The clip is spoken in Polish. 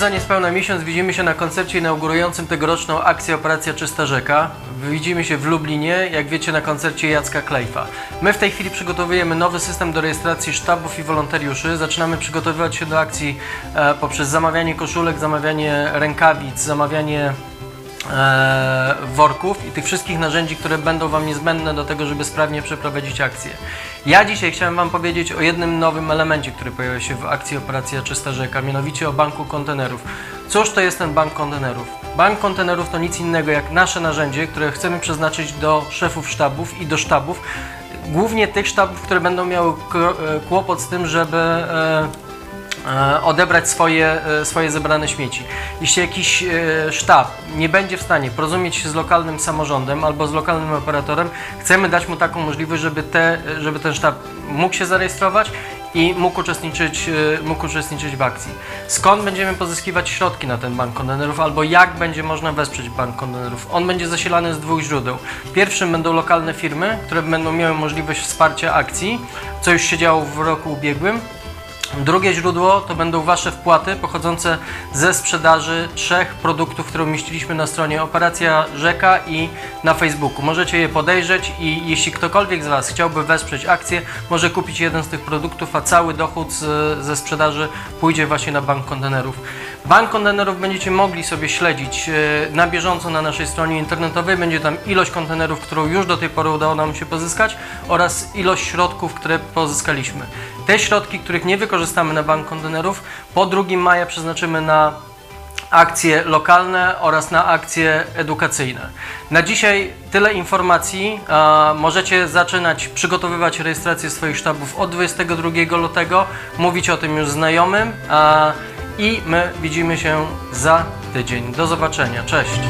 za niespełna miesiąc widzimy się na koncercie inaugurującym tegoroczną akcję Operacja Czysta Rzeka. Widzimy się w Lublinie, jak wiecie, na koncercie Jacka Klejfa. My w tej chwili przygotowujemy nowy system do rejestracji sztabów i wolontariuszy. Zaczynamy przygotowywać się do akcji e, poprzez zamawianie koszulek, zamawianie rękawic, zamawianie worków i tych wszystkich narzędzi, które będą Wam niezbędne do tego, żeby sprawnie przeprowadzić akcję. Ja dzisiaj chciałem Wam powiedzieć o jednym nowym elemencie, który pojawia się w akcji Operacja Czysta Rzeka, mianowicie o banku kontenerów. Cóż to jest ten bank kontenerów? Bank kontenerów to nic innego jak nasze narzędzie, które chcemy przeznaczyć do szefów sztabów i do sztabów, głównie tych sztabów, które będą miały e, kłopot z tym, żeby e, e, odebrać swoje, e, swoje zebrane śmieci. Jeśli jakiś e, sztab nie będzie w stanie porozumieć się z lokalnym samorządem albo z lokalnym operatorem, chcemy dać mu taką możliwość, żeby, te, żeby ten sztab mógł się zarejestrować i mógł uczestniczyć, e, mógł uczestniczyć w akcji. Skąd będziemy pozyskiwać środki na ten bank kontenerów albo jak będzie można wesprzeć bank kontenerów? On będzie zasilany z dwóch źródeł. Pierwszym będą lokalne firmy, które będą miały możliwość wsparcia akcji, co już się działo w roku ubiegłym. Drugie źródło to będą Wasze wpłaty pochodzące ze sprzedaży trzech produktów, które umieściliśmy na stronie Operacja Rzeka i na Facebooku. Możecie je podejrzeć i jeśli ktokolwiek z Was chciałby wesprzeć akcję, może kupić jeden z tych produktów, a cały dochód z, ze sprzedaży pójdzie właśnie na bank kontenerów. Bank kontenerów będziecie mogli sobie śledzić e, na bieżąco na naszej stronie internetowej. Będzie tam ilość kontenerów, którą już do tej pory udało nam się pozyskać oraz ilość środków, które pozyskaliśmy. Te środki, których nie wykorzystamy na bank kontenerów, po 2 maja przeznaczymy na akcje lokalne oraz na akcje edukacyjne. Na dzisiaj tyle informacji. Możecie zaczynać przygotowywać rejestrację swoich sztabów od 22 lutego, mówić o tym już znajomym i my widzimy się za tydzień. Do zobaczenia. Cześć!